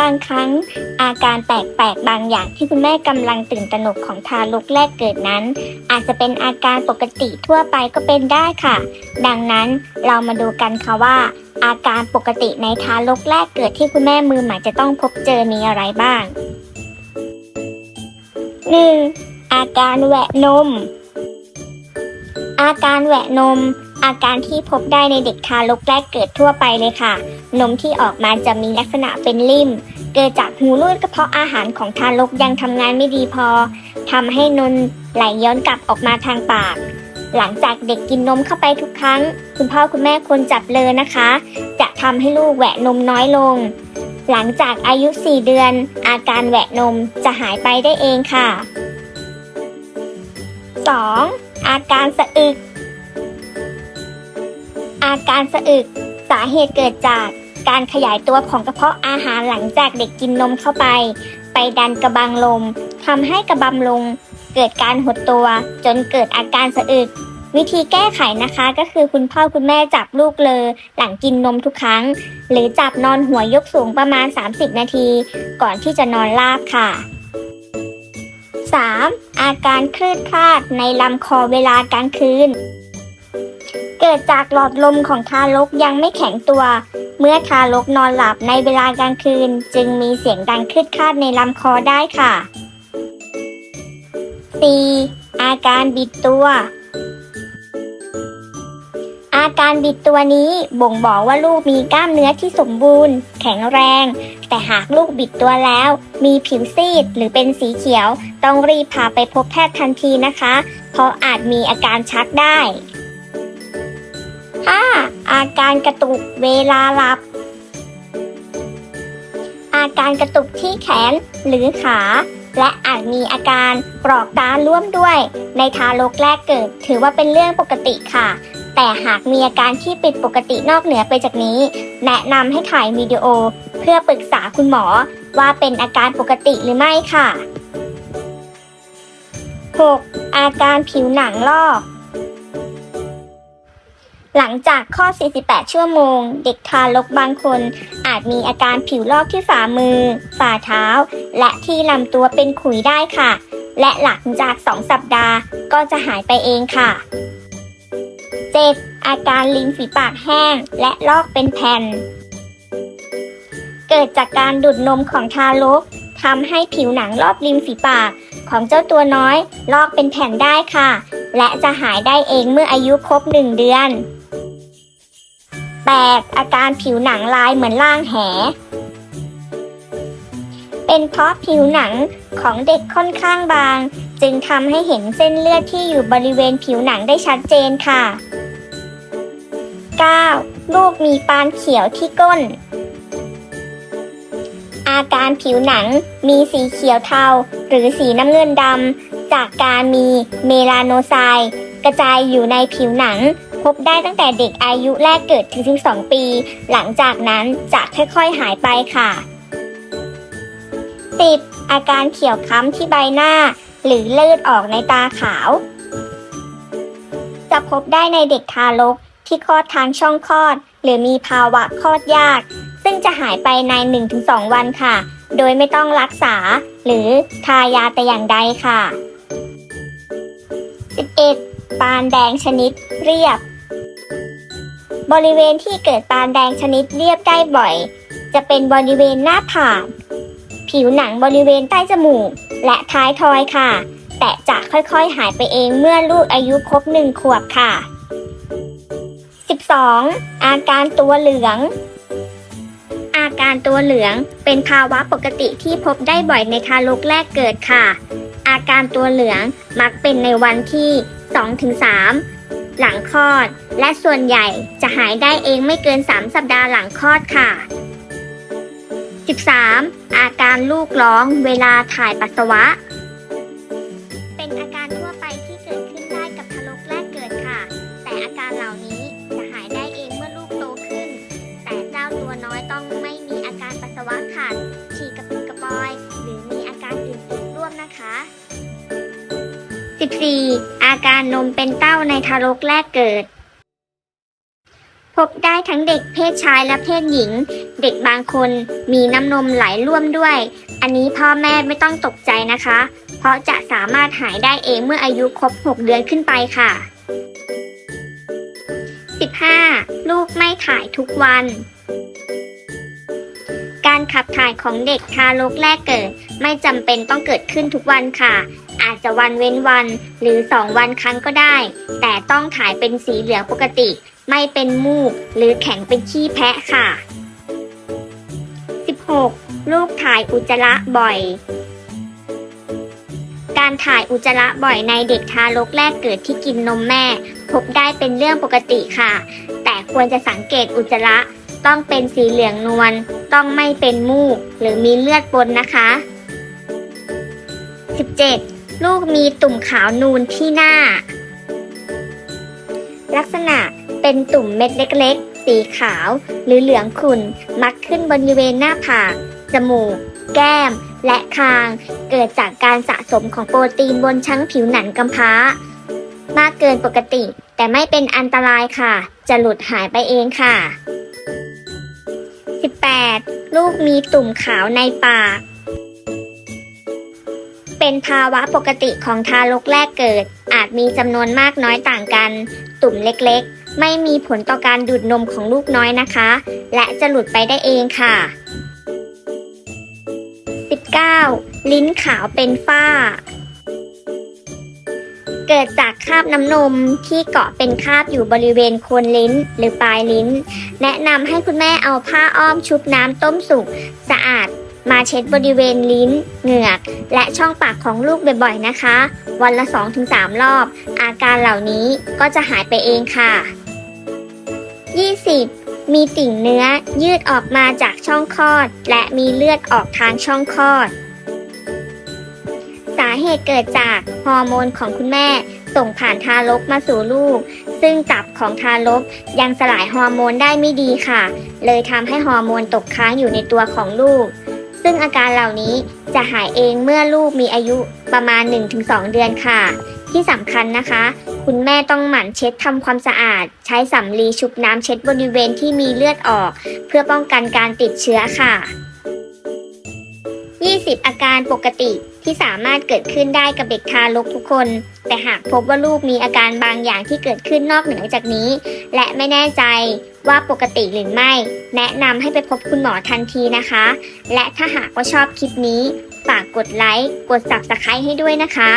บางครั้ง อาการแปลกๆบางอย่างที่คุณแม่กำลังตื่นตระหนกของทารกแรกเกิดนั้น อาจจะเป็นอาการปกติทั่วไปก็เป็นได้ค่ะ ดังนั้นเรามาดูกันค่ะว่า อาการปกติในทารกแรกเกิดที่คุณแม่มือใหม่จะต้องพบเจอมีอะไรบ้าง 1. อาการแหวะนม อาการแหวะนม อาการที่พบได้ในเด็กทารกแรกเกิดทั่วไปเลยค่ะ นมที่ออกมาจะมีลักษณะเป็นริ่ม เกิดจากหูรูดกระเพาะอาหารของทารกยังทำงานไม่ดีพอทำให้นมไหลย้อนกลับออกมาทางปาก หลังจากเด็กกินนมเข้าไปทุกครั้ง คุณพ่อคุณแม่ควรจับเลยนะคะ จะทำให้ลูกแหวะนมน้อยลง หลังจากอายุ 4 เดือน อาการแหวะนมจะหายไปได้เองค่ะ 2. อาการสะอึก อาการสะอึก สาเหตุเกิดจากการขยายตัวของกระเพาะอาหารหลังจากเด็กกินนมเข้าไป ไปดันกระบังลมทำให้กระบังลมเกิดการหดตัวจนเกิดอาการสะอึก วิธีแก้ไขนะคะก็คือคุณพ่อคุณแม่จับลูกเลยหลังกินนมทุกครั้ง หรือจับนอนหัวยกสูงประมาณ 30 นาที ก่อนที่จะนอนราบค่ะ 3. อาการคลืดคลาดในลำคอเวลากลางคืน เกิดจากหลอดลมของทารกยังไม่แข็งตัว เมื่อทารกนอนหลับในเวลากลางคืน จึงมีเสียงดังคืดคาดในลำคอได้ค่ะ 4. อาการบิดตัว อาการบิดตัวนี้บ่งบอกว่าลูกมีกล้ามเนื้อที่สมบูรณ์ แข็งแรง แต่หากลูกบิดตัวแล้ว มีผิวซีดหรือเป็นสีเขียว ต้องรีบพาไปพบแพทย์ทันทีนะคะ เพราะอาจมีอาการชักได้ 5. อาการกระตุกเวลาหลับ อาการกระตุกที่แขนหรือขา และอาจมีอาการกรอกตาร่วมด้วย ในทารกแรกเกิด ถือว่าเป็นเรื่องปกติค่ะ แต่หากมีอาการที่ผิดปกตินอกเหนือไปจากนี้ แนะนำให้ถ่ายวิดีโอ เพื่อปรึกษาคุณหมอว่าเป็นอาการปกติหรือไม่ค่ะ 6. อาการผิวหนังลอก หลังจากคลอด 48 ชั่วโมง เด็กทารกบางคน อาจมีอาการผิวลอกที่ฝ่ามือ ฝ่าเท้า และที่ลำตัวเป็นขุยได้ค่ะ และหลังจาก 2 สัปดาห์ก็จะหายไปเองค่ะ 7. อาการลิ้นฝีปากแห้ง และลอกเป็นแผ่น เกิดจากการดูดนมของทารกทำให้ผิวหนังรอบริมฝีปากของเจ้าตัวน้อย ลอกเป็นแผ่นได้ค่ะ และจะหายได้เองเมื่ออายุครบ 1 เดือน 8. อาการผิวหนังลายเหมือนล่างแห เป็นเพราะผิวหนังของเด็กค่อนข้างบาง จึงทำให้เห็นเส้นเลือดที่อยู่บริเวณผิวหนังได้ชัดเจนค่ะ 9. ลูกมีปานเขียวที่ก้น อาการผิวหนังมีสีเขียวเทา หรือสีน้ำเงินดำจากการมีเมลาโนไซต์กระจายอยู่ในผิวหนัง พบได้ตั้งแต่เด็กอายุแรกเกิดถึง 12 ปี หลังจากนั้นจะค่อยๆหายไปค่ะ 10. อาการเขียวค้ำที่ใบหน้า หรือเลือดออกในตาขาว จะพบได้ในเด็กทารกที่คลอดทางช่องคลอด หรือมีภาวะคลอดยาก ซึ่งจะหายไปใน 1-2 วันค่ะ โดยไม่ต้องรักษา หรือทายาแต่อย่างใดค่ะ 11. ปานแดงชนิดเรียบ บริเวณที่เกิดปานแดงชนิดเรียบได้บ่อย จะเป็นบริเวณหน้าผากผิวหนังบริเวณใต้จมูก และท้ายทอยค่ะ แต่จะค่อยๆหายไปเองเมื่อลูกอายุครบหนึ่งขวบค่ะ 12. อาการตัวเหลือง อาการตัวเหลืองเป็นภาวะปกติที่พบได้บ่อยในทารกแรกเกิดค่ะ อาการตัวเหลืองมักเป็นในวันที่ 2-3 หลังคลอด และส่วนใหญ่จะหายได้เองไม่เกิน 3 สัปดาห์หลังคลอดค่ะ 13. อาการลูกร้องเวลาถ่ายปัสสาวะ เป็นอาการทั่วไปที่เกิดขึ้นได้กับทารกแรกเกิดค่ะ แต่อาการเหล่านี้จะหายได้เองเมื่อลูกโตขึ้น แต่เจ้าตัวน้อยต้องไม่มีอาการปัสสาวะขาดฉี่กระปิดกระปอย หรือมีอาการอื่นๆร่วมนะคะ 14. อาการนมเป็นเต้าในทารกแรกเกิด พบได้ทั้งเด็กเพศชายและเพศหญิง เด็กบางคนมีน้ำนมไหลร่วมด้วย อันนี้พ่อแม่ไม่ต้องตกใจนะคะ เพราะจะสามารถหายได้เองเมื่ออายุครบ 6 เดือนขึ้นไปค่ะ 15. ลูกไม่ถ่ายทุกวันการขับถ่ายของเด็กทารกแรกเกิด ไม่จำเป็นต้องเกิดขึ้นทุกวันค่ะ อาจจะวันเว้นวันหรือ 2 วันครั้งก็ได้ แต่ต้องถ่ายเป็นสีเหลืองปกติ ไม่เป็นมูกหรือแข็งเป็นขี้แพะค่ะ 16. ลูกถ่ายอุจจาระบ่อย การถ่ายอุจจาระบ่อยในเด็กทารกแรกเกิดที่กินนมแม่ พบได้เป็นเรื่องปกติค่ะ แต่ควรจะสังเกตอุจจาระต้องเป็นสีเหลืองนวล ต้องไม่เป็นมูก หรือมีเลือดปนนะคะ 17. ลูกมีตุ่มขาวนูนที่หน้า ลักษณะเป็นตุ่มเม็ดเล็กๆ สีขาวหรือเหลืองขุ่น มักขึ้นบริเวณหน้าผาก จมูก แก้ม และคาง เกิดจากการสะสมของโปรตีนบนชั้นผิวหนังกำพร้า มากเกินปกติ แต่ไม่เป็นอันตรายค่ะ จะหลุดหายไปเองค่ะ 18. ลูกมีตุ่มขาวในปาก เป็นภาวะปกติของทารกแรกเกิด อาจมีจำนวนมากน้อยต่างกัน ตุ่มเล็กๆ ไม่มีผลต่อการดูดนมของลูกน้อยนะคะ และจะหลุดไปได้เองค่ะ 19. ลิ้นขาวเป็นฝ้า เกิดจากคราบน้ำนมที่เกาะเป็นคราบอยู่บริเวณโคนลิ้นหรือปลายลิ้น แนะนำให้คุณแม่เอาผ้าอ้อมชุบน้ำต้มสุกสะอาด มาเช็ดบริเวณลิ้น เหงือก และช่องปากของลูกบ่อยๆนะคะ วันละ 2-3 รอบ อาการเหล่านี้ก็จะหายไปเองค่ะ 20. มีติ่งเนื้อยืดออกมาจากช่องคลอด และมีเลือดออกทางช่องคลอด สาเหตุเกิดจากฮอร์โมนของคุณแม่ ส่งผ่านทารกมาสู่ลูก ซึ่งตับของทารกยังสลายฮอร์โมนได้ไม่ดีค่ะ เลยทำให้ฮอร์โมนตกค้างอยู่ในตัวของลูก ซึ่งอาการเหล่านี้จะหายเองเมื่อลูกมีอายุประมาณ 1-2 เดือนค่ะ ที่สำคัญนะคะ คุณแม่ต้องหมั่นเช็ดทำความสะอาด ใช้สำลีชุบน้ำเช็ดบริเวณที่มีเลือดออก เพื่อป้องกันการติดเชื้อค่ะ 20 อาการปกติที่สามารถเกิดขึ้นได้กับเด็กทารกทุกคน แต่หากพบว่าลูกมีอาการบางอย่างที่เกิดขึ้นนอกเหนือจากนี้ และไม่แน่ใจ ว่าปกติหรือไม่ แนะนำให้ไปพบคุณหมอทันทีนะคะ และถ้าหากว่าชอบคลิปนี้ ฝากกดไลค์ กด subscribe ให้ด้วยนะคะ